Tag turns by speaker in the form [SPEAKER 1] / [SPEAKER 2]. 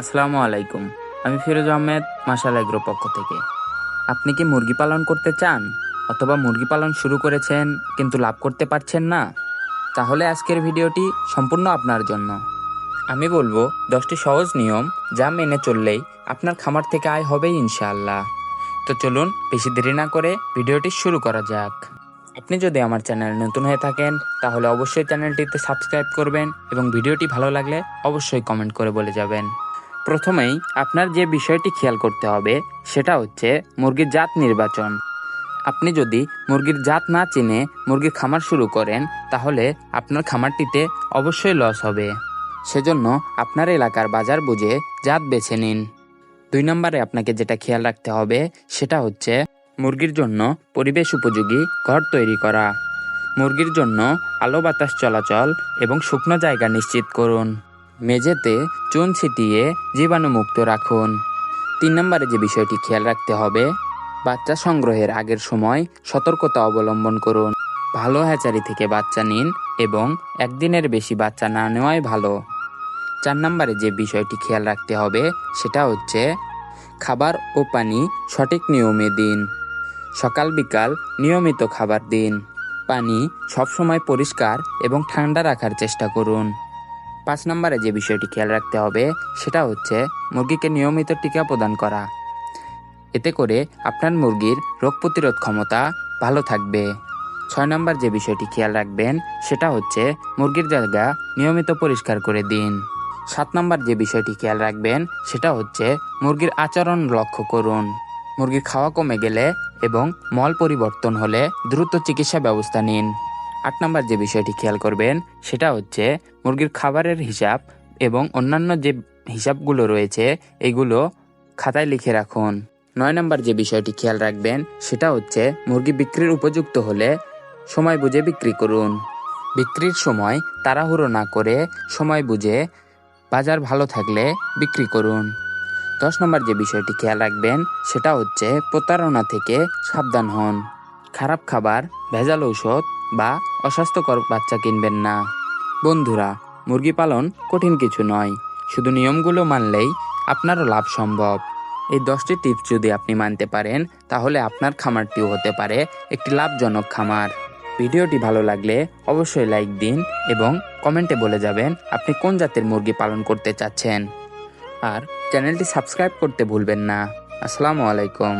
[SPEAKER 1] আসসালামু আলাইকুম। আমি ফিরোজ আহমেদ মাসাল এগ্রো পক্ষ থেকে। আপনি কি মুরগি পালন করতে চান? অথবা মুরগি পালন শুরু করেছেন, কিন্তু লাভ করতে পারছেন না? তাহলে আজকের ভিডিওটি সম্পূর্ণ আপনার জন্য। আমি বলব, দশটি সহজ নিয়ম যা মেনে চললেই আপনার খামার থেকে আয় হবেই ইনশাআল্লাহ। তো চলুন, বেশি দেরি না করে ভিডিওটি শুরু করা যাক। আপনি যদি আমার চ্যানেলে নতুন হয়ে থাকেন, তাহলে অবশ্যই চ্যানেলটিতে সাবস্ক্রাইব করবেন এবং ভিডিওটি ভালো লাগলে অবশ্যই কমেন্ট করে বলে যাবেন। প্রথমেই আপনার যে বিষয়টি খেয়াল করতে হবে, সেটা হচ্ছে মুরগির জাত নির্বাচন। আপনি যদি মুরগির জাত না চিনে মুরগির খামার শুরু করেন, তাহলে আপনার খামারটিতে অবশ্যই লস হবে। সেজন্য আপনার এলাকার বাজার বুঝে জাত বেছে নিন। দুই নম্বরে আপনাকে যেটা খেয়াল রাখতে হবে, সেটা হচ্ছে মুরগির জন্য পরিবেশ উপযোগী ঘর তৈরি করা। মুরগির জন্য আলো বাতাস চলাচল এবং শুকনো জায়গা নিশ্চিত করুন। মেঝেতে চুন ছিটিয়ে জীবাণুমুক্ত রাখুন। তিন নম্বরে যে বিষয়টি খেয়াল রাখতে হবে, বাচ্চা সংগ্রহের আগের সময় সতর্কতা অবলম্বন করুন। ভালো হ্যাচারি থেকে বাচ্চা নিন এবং একদিনের বেশি বাচ্চা না নেওয়াই ভালো। চার নম্বরে যে বিষয়টি খেয়াল রাখতে হবে, সেটা হচ্ছে খাবার ও পানি সঠিক নিয়মে দিন। সকাল বিকাল নিয়মিত খাবার দিন। পানি সবসময় পরিষ্কার এবং ঠান্ডা রাখার চেষ্টা করুন। পাঁচ নম্বরে যে বিষয়টি খেয়াল রাখতে হবে, সেটা হচ্ছে মুরগিকে নিয়মিত টিকা প্রদান করা। এতে করে আপনার মুরগির রোগ প্রতিরোধ ক্ষমতা ভালো থাকবে। ছয় নম্বর যে বিষয়টি খেয়াল রাখবেন, সেটা হচ্ছে মুরগির জায়গা নিয়মিত পরিষ্কার করে দিন। সাত নম্বর যে বিষয়টি খেয়াল রাখবেন, সেটা হচ্ছে মুরগির আচরণ লক্ষ্য করুন। মুরগির খাওয়া কমে গেলে এবং মল পরিবর্তন হলে দ্রুত চিকিৎসা ব্যবস্থা নিন। আট নম্বর যে বিষয়টি খেয়াল করবেন, সেটা হচ্ছে মুরগির খাবারের হিসাব এবং অন্যান্য যে হিসাবগুলো রয়েছে, এগুলো খাতায় লিখে রাখুন। নয় নম্বর যে বিষয়টি খেয়াল রাখবেন, সেটা হচ্ছে মুরগি বিক্রির উপযুক্ত হলে সময় বুঝে বিক্রি করুন। বিক্রির সময় তাড়াহুড়ো না করে সময় বুঝে বাজার ভালো থাকলে বিক্রি করুন। দশ নম্বর যে বিষয়টি খেয়াল রাখবেন, সেটা হচ্ছে প্রতারণা থেকে সাবধান হন। খারাপ খাবার, ভেজাল ঔষধ বা অস্বাস্থ্যকর বাচ্চা কিনবেন না। বন্ধুরা, মুরগি পালন কঠিন কিছু নয়। শুধু নিয়মগুলো মানলেই আপনারও লাভ সম্ভব। এই দশটি টিপস যদি আপনি মানতে পারেন, তাহলে আপনার খামারটিও হতে পারে একটি লাভজনক খামার। ভিডিওটি ভালো লাগলে অবশ্যই লাইক দিন এবং কমেন্টে বলে যাবেন আপনি কোন জাতের মুরগি পালন করতে চাচ্ছেন। আর চ্যানেলটি সাবস্ক্রাইব করতে ভুলবেন না। আসসালামু আলাইকুম।